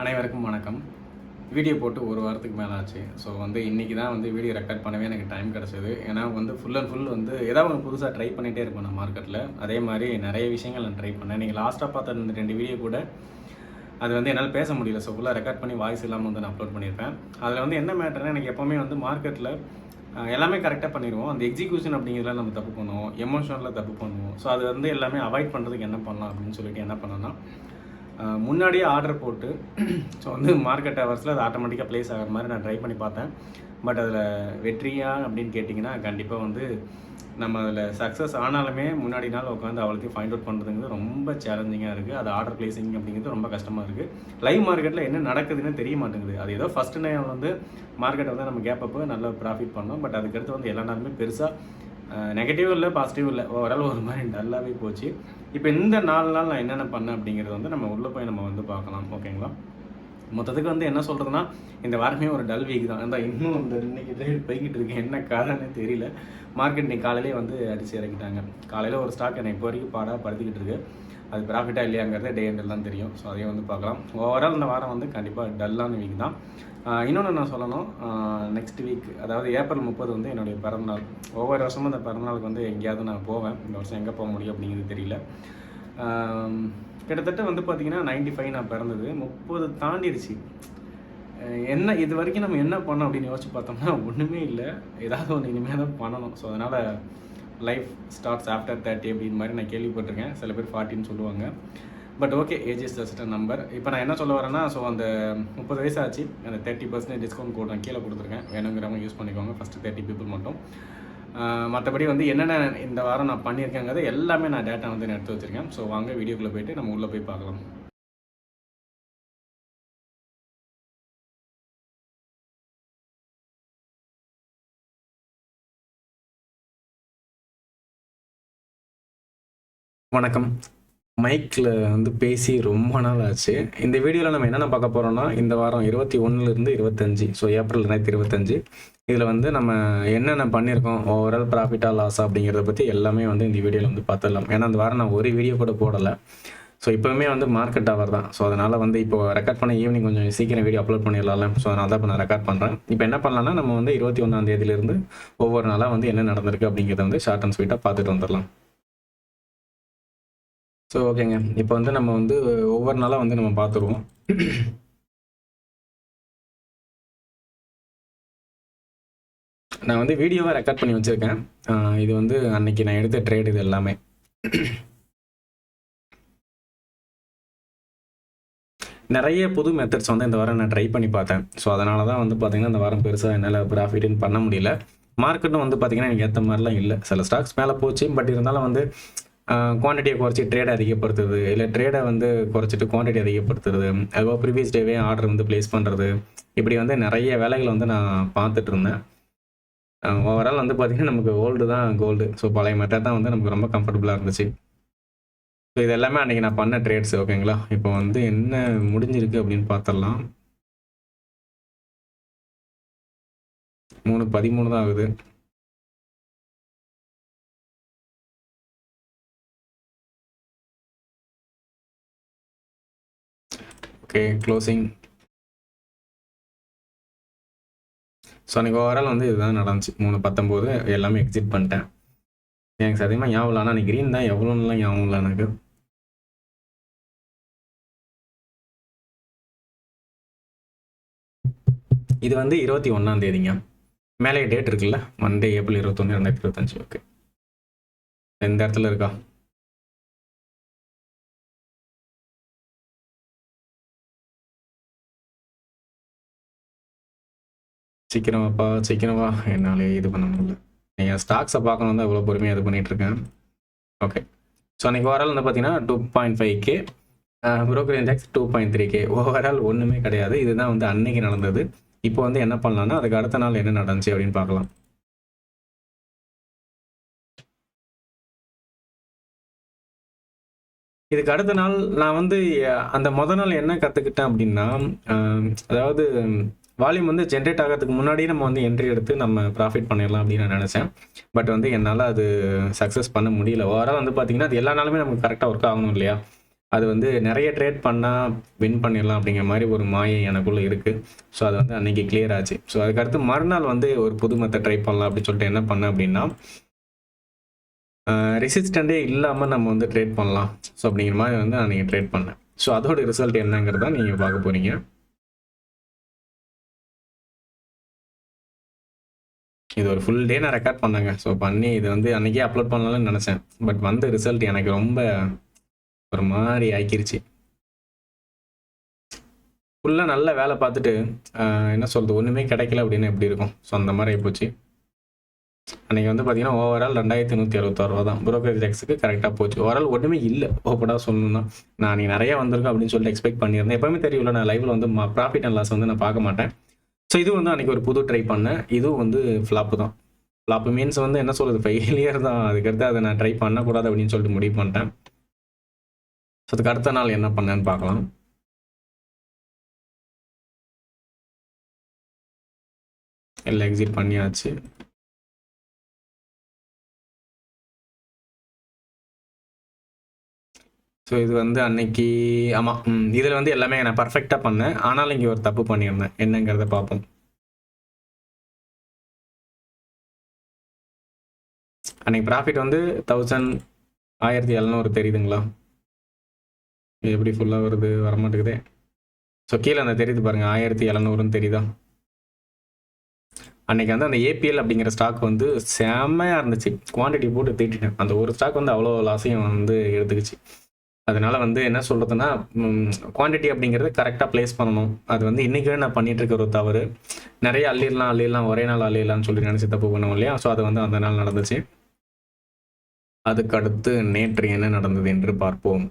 அனைவருக்கும் வணக்கம். வீடியோ போட்டு ஒரு வாரத்துக்கு மேலே ஆச்சு ஸோ வந்து இன்றைக்கி தான் வந்து வீடியோ ரெக்கார்ட் பண்ணவே எனக்கு டைம் கிடச்சிது. ஏன்னா வந்து ஃபுல் அண்ட் ஃபுல் வந்து ஏதாவது ஒன்று புதுசாக ட்ரை பண்ணிகிட்டே இருப்பேன் நான் மார்க்கெட்டில் அதே மாதிரி நிறைய விஷயங்கள் நான் ட்ரை பண்ணேன். நீங்கள் லாஸ்ட்டாக பார்த்த இந்த ரெண்டு வீடியோ கூட அது வந்து என்னால் பேச முடியல. ஸோ ஃபுல்லாக ரெக்கார்ட் பண்ணி வாய்ஸ் இல்லாமல் வந்து நான் அப்லோட் பண்ணியிருப்பேன் அதில் வந்து என்ன மேட்டர்னா எனக்கு எப்போவுமே வந்து மார்க்கெட்டில் எல்லாமே கரெக்டாக பண்ணிடுவோம் அந்த எக்ஸிக்யூஷன் அப்படிங்கிறதுல நம்ம தப்பு பண்ணுவோம். எமோஷனில் தப்பு பண்ணுவோம். ஸோ அது வந்து எல்லாமே அவாய்ட் பண்ணுறதுக்கு என்ன பண்ணலாம் அப்படின்னு சொல்லிட்டு என்ன பண்ணோன்னா முன்னாடியே ஆர்டர் போட்டு ஸோ வந்து மார்க்கெட் ஹவர்ஸில் அது ஆட்டோமேட்டிக்காக ப்ளேஸ் ஆகிற மாதிரி நான் ட்ரை பண்ணி பார்த்தேன். பட் அதில் வெற்றியா அப்படின்னு கேட்டிங்கன்னா கண்டிப்பாக வந்து நம்ம அதில் சக்ஸஸ் ஆனாலுமே முன்னாடி நாள் உட்காந்து அவளுக்கு ஃபைண்ட் அவுட் பண்ணுறதுங்கிறது ரொம்ப சேலஞ்சிங்காக இருக்குது அது ஆர்டர் பிளேசிங் அப்படிங்கிறது ரொம்ப கஷ்டமாக இருக்குது லைவ் மார்க்கெட்டில் என்ன நடக்குதுன்னு தெரிய மாட்டேங்குது. அது ஏதோ ஃபஸ்ட்டு நேரம் வந்து மார்க்கெட்டை வந்து நம்ம கேப் அப்போ நல்ல ப்ராஃபிட் பண்ணோம். பட் அதுக்கடுத்து வந்து எல்லா நாளுமே பெருசாக நெகட்டிவ் இல்லை பாசிட்டிவ் இல்லை. ஓவரால் ஒரு மாதிரி டல்லாகவே போச்சு. இப்போ இந்த நாலு நாள் நான் என்னென்ன பண்ணேன் அப்படிங்கிறது வந்து நம்ம உள்ளே போய் நம்ம வந்து பார்க்கலாம். ஓகேங்களா? மொத்தத்துக்கு வந்து என்ன சொல்கிறதுனா இந்த வாரமே ஒரு டல் வீக் தான். இருந்தால் இன்னும் இந்த இன்னைக்கு ட்ரேட் போய்கிட்டு இருக்கேன் என்ன காரணம்னு தெரியல. மார்க்கெட் இன்னைக்கு காலையிலே வந்து அடிச்சு இறக்கிட்டாங்க காலையில் ஒரு ஸ்டாக் என்னை இப்போ வரைக்கும் பாடாக படுத்திக்கிட்டு இருக்கு. அது ப்ராஃபிட்டாக இல்லையாங்கிறது டே எண்டில் தான் தெரியும். ஸோ அதையும் வந்து பார்க்கலாம். ஓவரால் இந்த வாரம் வந்து கண்டிப்பாக டல்லான வீக் தான். இன்னொன்று நான் சொல்லணும். நெக்ஸ்ட் வீக் அதாவது ஏப்ரல் முப்பது வந்து என்னுடைய பிறந்தநாள். ஒவ்வொரு வருஷமும் அந்த பிறந்தநாளுக்கு வந்து எங்கேயாவது நான் போவேன். இந்த வருஷம் எங்கே போக முடியும் அப்படிங்கிறது தெரியல. கிட்டத்தட்ட வந்து பார்த்தீங்கன்னா நைன்டி ஃபைவ் நான் பிறந்தது. முப்பது தாண்டிடுச்சு என்ன இது வரைக்கும் நம்ம என்ன பண்ணோம் அப்படின்னு யோசிச்சு பார்த்தோம்னா ஒன்றுமே இல்லை. ஏதாவது ஒன்று இனிமேல் தான் பண்ணணும். ஸோ அதனால் லைஃப் ஸ்டார்ட்ஸ் ஆஃப்டர் தேர்ட்டி அப்படின்னு மாதிரி நான் கேள்விப்பட்டிருக்கேன். சில பேர் ஃபார்ட்டின்னு சொல்லுவாங்க. But okay age is just number இப்போ நான் என்ன சொல்ல வரேன்னா ஸோ அந்த முப்பது வயசு ஆச்சு அந்த தேர்ட்டி பர்சன்டேஜ் டிஸ்கவுண்ட் கோட் நான் கீழே கொடுத்துருக்கேன். வேணுங்கிறவங்க யூஸ் பண்ணிக்கோங்க. ஃபஸ்ட்டு தேர்ட்டி பீப்புள் மட்டும். மற்றபடி வந்து என்னென்ன இந்த வாரம் நான் பண்ணியிருக்கேங்கிறது எல்லாமே நான் டேட்டா வந்து நான் எடுத்து வச்சுருக்கேன். ஸோ வாங்க வீடியோக்குள்ளே போயிட்டு நம்ம உள்ளே போய் பார்க்கலாம். வணக்கம். மைக்கில் வந்து பேசி ரொம்ப நாள் ஆச்சு இந்த வீடியோவில் நம்ம என்னென்ன பார்க்க போகிறோம்னா இந்த வாரம் இருபத்தி ஒன்றுலேருந்து இருபத்தஞ்சி ஸோ ஏப்ரல் ரெண்டாயிரத்தி இருபத்தஞ்சி. இதில் வந்து நம்ம என்னென்ன பண்ணியிருக்கோம் ஓவரால் ப்ராஃபிட்டாக லாஸா அப்படிங்கிறத பற்றி எல்லாமே வந்து இந்த வீடியோவில் வந்து பார்த்துடலாம். ஏன்னா அந்த வாரம் நான் ஒரு வீடியோ கூட போடலை. ஸோ இப்போவுமே வந்து மார்க்கெட் அவர் தான். ஸோ அதனால் வந்து இப்போ ரெக்கார்ட் பண்ண ஈவினிங் கொஞ்சம் சீக்கிரம் வீடியோ அப்லோட் பண்ணிடலாம்ல. ஸோ அதனால் தான் இப்போ நான் ரெக்கார்ட் பண்ணுறேன் இப்போ என்ன பண்ணலாம்னா நம்ம வந்து இருபத்தி ஒன்றாம் தேதியிலேருந்து ஒவ்வொரு நாளாக வந்து என்ன நடந்திருக்கு அப்படிங்கிறத வந்து ஷார்ட் அண்ட் ஸ்வீட்டாக பார்த்துட்டு வந்துடலாம். ஸோ ஓகேங்க. இப்போ வந்து நம்ம வந்து ஒவ்வொரு நாளாக வந்து நம்ம பார்த்துருவோம் நான் வந்து வீடியோவாக ரெக்கார்ட் பண்ணி வச்சுருக்கேன். இது வந்து அன்னைக்கு நான் எடுத்த ட்ரேட் இது எல்லாமே. நிறைய புது மெத்தட்ஸ் வந்து இந்த வாரம் நான் ட்ரை பண்ணி பார்த்தேன். ஸோ அதனால தான் வந்து பார்த்தீங்கன்னா இந்த வாரம் பெருசாக என்னால் ப்ராஃபிட்னு பண்ண முடியல. மார்க்கெட்டும் வந்து பார்த்தீங்கன்னா எனக்கு ஏற்ற மாதிரிலாம் இல்லை. சில ஸ்டாக்ஸ் மேலே போச்சு. பட் இருந்தாலும் வந்து குவான்டிட்டியை குறைச்சி ட்ரேடை அதிகப்படுத்துறது இல்லை ட்ரேடை வந்து குறைச்சிட்டு குவான்டிட்டி அதிகப்படுத்துறது. அதுபோக ப்ரீவியஸ் டேவே ஆர்டர் வந்து ப்ளேஸ் பண்ணுறது இப்படி வந்து நிறைய வேலைகளை வந்து நான் பார்த்துட்டு இருந்தேன். ஓவரால் வந்து பார்த்திங்கன்னா நமக்கு ஓல்டு தான் கோல்டு ஸோ பழைய மெத்தட் தான் வந்து நமக்கு ரொம்ப கம்ஃபர்டபுளாக இருந்துச்சு. ஸோ இது எல்லாமே அன்றைக்கி நான் பண்ண ட்ரேட்ஸ் ஓகேங்களா இப்போ வந்து என்ன முடிஞ்சிருக்கு அப்படின்னு பார்த்துடலாம். மூணு பதிமூணு தான் ஆகுது. ஓகே க்ளோசிங் ஸோ அன்றைக்கி ஓவரால் வந்து இதுதான் நடந்துச்சு. மூணு பத்தொம்போது எல்லாமே எக்ஸிட் பண்ணிட்டேன். எனக்கு சத்தியமாக ஞாபகம் இல்லை. ஆனால் அன்றைக்கி க்ரீன் தான் எவ்வளோன்னுலாம் ஞாபகம் இல்லை எனக்கு. இது வந்து இருபத்தி ஒன்றாம் தேதிங்க. மேலே டேட் இருக்குல்ல? மண்டே ஏப்ரல் இருபத்தொன்று ரெண்டாயிரத்தி இருபத்தஞ்சு. ஓகே எந்த இடத்துல இருக்கா? சீக்கிரம் வாப்பா சீக்கிரம் வா. என்னாலே இது பண்ண முடியல. நீங்கள் ஸ்டாக்ஸை பார்க்கணும் தான் இவ்வளோ பொறுமையாக இது பண்ணிகிட்ருக்கேன் ஓகே ஸோ அன்றைக்கி ஓவரால் வந்து பார்த்தீங்கன்னா two point five K broker index two point three K overall ஒன்றுமே கிடையாது. இதுதான் வந்து அன்னைக்கு நடந்தது. இப்போ வந்து என்ன பண்ணலாம்னா அதுக்கு அடுத்த நாள் என்ன நடந்துச்சு அப்படின்னு பார்க்கலாம். இதுக்கு அடுத்த நாள் நான் வந்து அந்த முத நாள் என்ன கற்றுக்கிட்டேன் அப்படின்னா அதாவது வால்யூம் வந்து ஜென்ரேட் ஆகிறதுக்கு முன்னாடியே நம்ம வந்து என்ட்ரி எடுத்து நம்ம ப்ராஃபிட் பண்ணிடலாம் அப்படின்னு நான் நினச்சேன். பட் வந்து என்னால் அது சக்ஸஸ் பண்ண முடியல. ஓவரால் வந்து பார்த்தீங்கன்னா அது எல்லா நாளுமே நமக்கு கரெக்டாக ஒர்க் ஆகணும் இல்லையா? அது வந்து நிறைய ட்ரேட் பண்ணால் வின் பண்ணிடலாம் அப்படிங்கிற மாதிரி ஒரு மாயை எனக்குள்ளே இருக்குது ஸோ அது வந்து அன்றைக்கி கிளியர் ஆச்சு. ஸோ அதுக்கடுத்து மறுநாள் வந்து ஒரு புது மெத்தட் ட்ரை பண்ணலாம் அப்படின்னு சொல்லிட்டு என்ன பண்ணேன் அப்படின்னா ரெசிஸ்டண்டே இல்லாமல் நம்ம வந்து ட்ரேட் பண்ணலாம். ஸோ அப்படிங்கிற மாதிரி வந்து நான் நீங்கள் ட்ரேட் பண்ணேன். ஸோ அதோட ரிசல்ட் என்னங்கிறத நீங்கள் பார்க்க போகிறீங்க இது ஒரு ஃபுல் டே நான் ரெக்கார்ட் பண்ணேங்க. ஸோ பண்ணி இது வந்து அன்றைக்கே அப்லோட் பண்ணலாம்னு நினச்சேன். பட் வந்த ரிசல்ட் எனக்கு ரொம்ப ஒரு மாதிரி ஆக்கிருச்சு. ஃபுல்லாக நல்ல வேலை பார்த்துட்டு என்ன சொல்கிறது ஒன்றுமே கிடைக்கல அப்படின்னு எப்படி இருக்கும்? ஸோ அந்த மாதிரி ஆகிப்போச்சு அன்றைக்கி வந்து பார்த்தீங்கன்னா ஓவரால் ரெண்டாயிரத்தி நூற்றி அறுபத்தாறுவா தான். புரோக்கரேஜ் டேக்ஸுக்கு கரெக்டாக போச்சு. ஓவரால் ஒன்றுமே இல்லை. ஓப்பனாக சொல்லணும்னா நான் நீ நிறையா வந்திருக்கேன் அப்படின்னு சொல்லிட்டு எக்ஸ்பெக்ட் பண்ணியிருந்தேன். எப்பவுமே தெரியல நான் லைவில் வந்து ப்ராஃபிட் அண்ட் லாஸ் வந்து நான் பார்க்க மாட்டேன். ஸோ இது வந்து அன்றைக்கி ஒரு புது ட்ரை பண்ணேன். இதுவும் வந்து ஃப்ளாப்பு தான். ஃப்ளாப்பு மீன்ஸ் வந்து என்ன சொல்கிறது ஃபெயிலியர் தான். அதுக்கடுத்து அதை நான் ட்ரை பண்ணக்கூடாது அப்படின்னு சொல்லிட்டு முடிவு பண்ணிட்டேன். ஸோ அதுக்கு அடுத்த நாள் என்ன பண்ணேன்னு பார்க்கலாம். எல்லாம் எக்ஸிட் பண்ணியாச்சு. ஸோ இது வந்து அன்னைக்கு ஆமாம் இதில் வந்து எல்லாமே நான் பர்ஃபெக்டாக பண்ணேன். ஆனாலும் இங்கே ஒரு தப்பு பண்ணியிருந்தேன். என்னங்கிறத பார்ப்போம். அன்னைக்கு ப்ராஃபிட் வந்து தௌசண்ட் ஆயிரத்தி எழுநூறு தெரியுதுங்களா? எப்படி ஃபுல்லாக வருது? வரமாட்டேங்குதே. ஸோ கீழே அந்த தெரியுது பாருங்கள் ஆயிரத்தி எழுநூறுன்னு தெரியுதா? அன்னைக்கு வந்து அந்த ஏபிஎல் அப்படிங்கிற ஸ்டாக் வந்து செம்மையாக இருந்துச்சு. குவான்டிட்டி போட்டு தீட்டிட்டேன். அந்த ஒரு ஸ்டாக் வந்து அவ்வளோ லாஸையும் வந்து எடுத்துக்கிச்சு. அதனால வந்து என்ன சொல்கிறதுனா குவான்டிட்டி அப்படிங்கிறது கரெக்டாக ப்ளேஸ் பண்ணணும். அது வந்து இன்றைக்கே நான் பண்ணிட்டு இருக்க ஒரு தவறு. நிறைய அள்ளிடலாம் அள்ளிடலாம் ஒரே நாள் அள்ளிடலாம்னு சொல்லி நினச்சி தப்பு பண்ணுவோம் இல்லையா? ஸோ அது வந்து அந்த நாள் நடந்துச்சு. அதுக்கடுத்து நேற்று என்ன நடந்தது என்று பார்ப்போம்.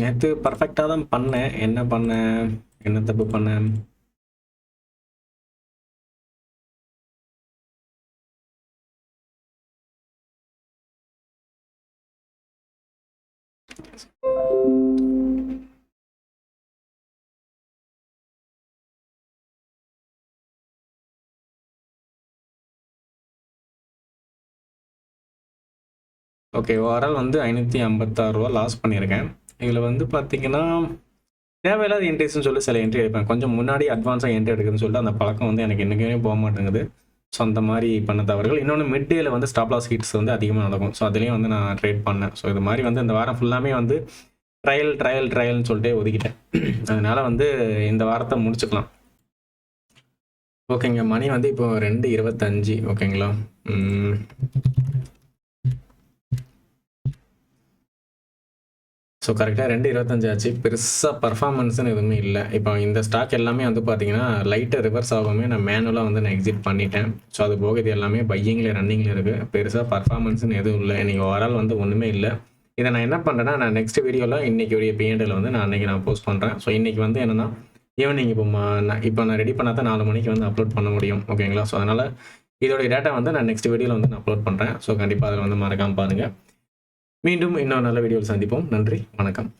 நேற்று பர்ஃபெக்டாக தான் பண்ணேன். என்ன பண்ணேன்? என்ன தப்பு பண்ணேன்? ஓகே ஓவரால் வந்து ஐநூற்றி ஐம்பத்தாறு ரூபா லாஸ் பண்ணியிருக்கேன். இதில் வந்து பார்த்தீங்கன்னா தேவையில்லாத என்ட்ரிஸ்னு சொல்லி சில என்ட்ரி எடுப்பேன். கொஞ்சம் முன்னாடி அட்வான்ஸாக என்ட்ரி எடுக்குதுன்னு சொல்லிட்டு அந்த பழக்கம் வந்து எனக்கு என்றைக்குமே போக மாட்டேங்குது. ஸோ அந்த மாதிரி பண்ண தவறுகள். இன்னொன்று மிட் டேல வந்து ஸ்டாப் லாஸ் ஹீட்ஸ் வந்து அதிகமாக நடக்கும். ஸோ அதுலேயும் வந்து நான் ட்ரேட் பண்ணேன். ஸோ இது மாதிரி வந்து இந்த வாரம் ஃபுல்லாமே வந்து ட்ரையல் ட்ரையல் ட்ரையல்னு சொல்லிட்டு ஒதுக்கிட்டேன். அதனால வந்து இந்த வாரத்தை முடிச்சுக்கலாம். ஓகேங்க மணி வந்து இப்போ ரெண்டு இருபத்தஞ்சி. ஓகேங்களா ஸோ கரெக்டாக ரெண்டு இருபத்தஞ்சு ஆச்சு. பெருசாக பர்ஃபார்மன்ஸ்னு எதுவுமே இல்லை. இப்போ இந்த ஸ்டாக் எல்லாமே வந்து பார்த்தீங்கன்னா லைட்டை ரிவர்ஸ் ஆகாமே நான் மேனுவலாக வந்து நான் எக்ஸிட் பண்ணிட்டேன். ஸோ அது போக இது எல்லாமே பையிங்கில் ரன்னிங்கில் இருக்குது பெருசாக பர்ஃபார்மன்ஸ்னு எதுவும் இல்லை. இன்றைக்கி ஓவரால் வந்து ஒன்றுமே இல்லை. இதை நான் என்ன பண்ணுறேன்னா நான் நெக்ஸ்ட் வீடியோவில் இன்றைக்கி உடைய பிஎன்டில் வந்து நான் அன்றைக்கி நான் போஸ்ட் பண்ணுறேன் ஸோ இன்றைக்கி வந்து என்னென்னா ஈவினிங் இப்போ ம- நான் இப்போ நான் ரெடி பண்ணால் தான் நாலு மணிக்கு வந்து அப்லோட் பண்ண முடியும். ஓகேங்களா ஸோ அதனால் இதோடைய டேட்டா வந்து நான் நெக்ஸ்ட் வீடியோவில் வந்து நான் அப்லோட் பண்ணுறேன் ஸோ கண்டிப்பாக அதில் வந்து மறக்காமல் பாருங்கள் மீண்டும் இன்னொரு நல்ல வீடியோவில் சந்திப்போம். நன்றி. வணக்கம்.